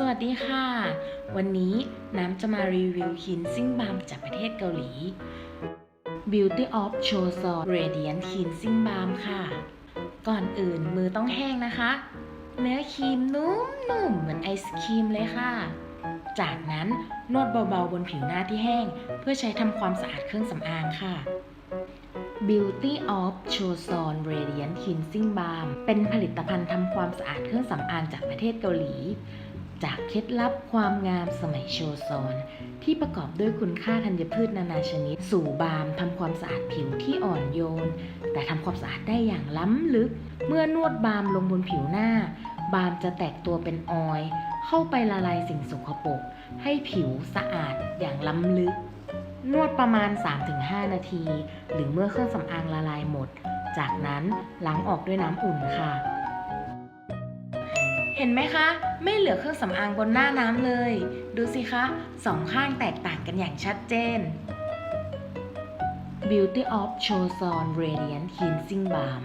สวัสดีค่ะ วันนี้น้ำจะมารีวิวคินซิ่งบา m จากประเทศเกาหลี Beauty of c h o s o n Radiant Cleansing Balm ค่ะ ก่อนอื่นมือต้องแห้งนะคะ เนื้อครีมนุ่มๆเหมือนไอศครีมเลยค่ะ จากนั้นนวดเบาๆบนผิวหน้าที่แห้ง เพื่อใช้ทำความสะอาดเครื่องสำอางค่ะ Beauty of c h o s o n Radiant Cleansing Balm เป็นผลิตภัณฑ์ทำความสะอาดเครื่องสำอางจากประเทศเกาหลี จากเคล็ดลับความงามสมัยโชซอน ที่ประกอบด้วยคุณค่าธัญพืชนานาชนิด สู่บามทำความสะอาดผิวที่อ่อนโยน แต่ทำความสะอาดได้อย่างล้ำลึก เมื่อนวดบามลงบนผิวหน้า บามจะแตกตัวเป็นออยเข้าไปละลายสิ่งสกปรกให้ผิวสะอาดอย่างล้ำลึก นวดประมาณ 3-5 นาที หรือเมื่อเครื่องสำอางละลายหมด จากนั้นล้างออกด้วยน้ำอุ่นค่ะ เห็นไหมคะ ไม่เหลือเครื่องสำอางบนหน้าน้ำเลย ดูสิคะสองข้างแตกต่างกันอย่างชัดเจน Beauty of c h o s o n Radiant Cleansing Balm